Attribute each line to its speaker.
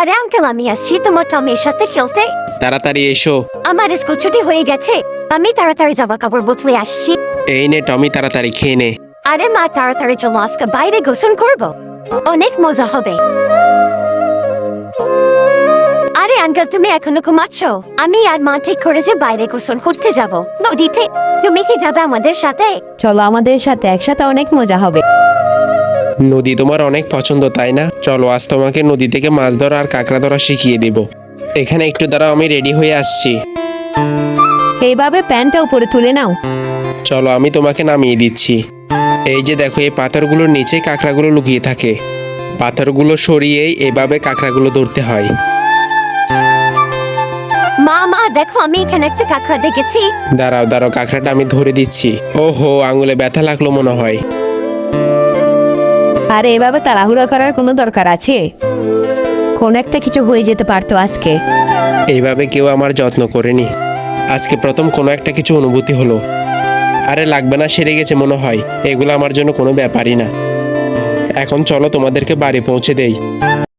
Speaker 1: আরে আঙ্কেল আমি আসছি তোমার টমের সাথে খেলতে।
Speaker 2: তাড়াতাড়ি এসো।
Speaker 1: আমার স্কুল ছুটি হয়ে গেছে। আমি তাড়াতাড়ি জামা কাপড় বদলে আসছি।
Speaker 2: এই নে টমি তাড়াতাড়ি খেয়ে নে।
Speaker 1: আরে মা তাড়াতাড়ি চলো আজকে বাইরে গোসল করব। অনেক মজা হবে। আরে আঙ্কেল তুমি এখনও ঘুমাচ্ছ? আমি আর মা ঠিক করেছে বাইরে গোসল করতে যাব। নদীতে তুমি কি যাবে আমাদের সাথে?
Speaker 3: চলো আমাদের সাথে একসাথে অনেক মজা হবে।
Speaker 2: নদী তোমার অনেক পছন্দ তাই না? চলো আজ তোমাকে নদী থেকে মাছ ধরা আর কাঁকড়া ধরা শিখিয়ে দেব। এখানে একটু দাঁড়াও আমি রেডি হয়ে আসছি।
Speaker 3: এইভাবে প্যান্টটা উপরে তুলে নাও।
Speaker 2: চলো আমি তোমাকে নামিয়ে দিচ্ছি। এই যে দেখো এই পাথরগুলোর নিচে কাঁকড়াগুলো লুকিয়ে থাকে। পাথরগুলো সরিয়েই এভাবে কাঁকড়াগুলো ধরতে হয়।
Speaker 1: মা মা দেখো আমি এখানে একটা কাঁকড়া দেখেছি।
Speaker 2: দাঁড়াও দাঁড়াও কাঁকড়াটা আমি ধরে দিচ্ছি। ওহো আঙুলে ব্যথা লাগল মনে হয়।
Speaker 3: আর এভাবে তাড়াহুড়া করার কোনো দরকার আছে? কোন একটা কিছু হয়ে যেতে পারতো আজকে।
Speaker 2: এইভাবে কেউ আমার যত্ন করেনি। আজকে প্রথম কোনো একটা কিছু অনুভূতি হলো। আরে লাগবে না, সেরে গেছে মনে হয়। এগুলো আমার জন্য কোনো ব্যাপারই না। এখন চলো তোমাদেরকে বাড়ি পৌঁছে দেই।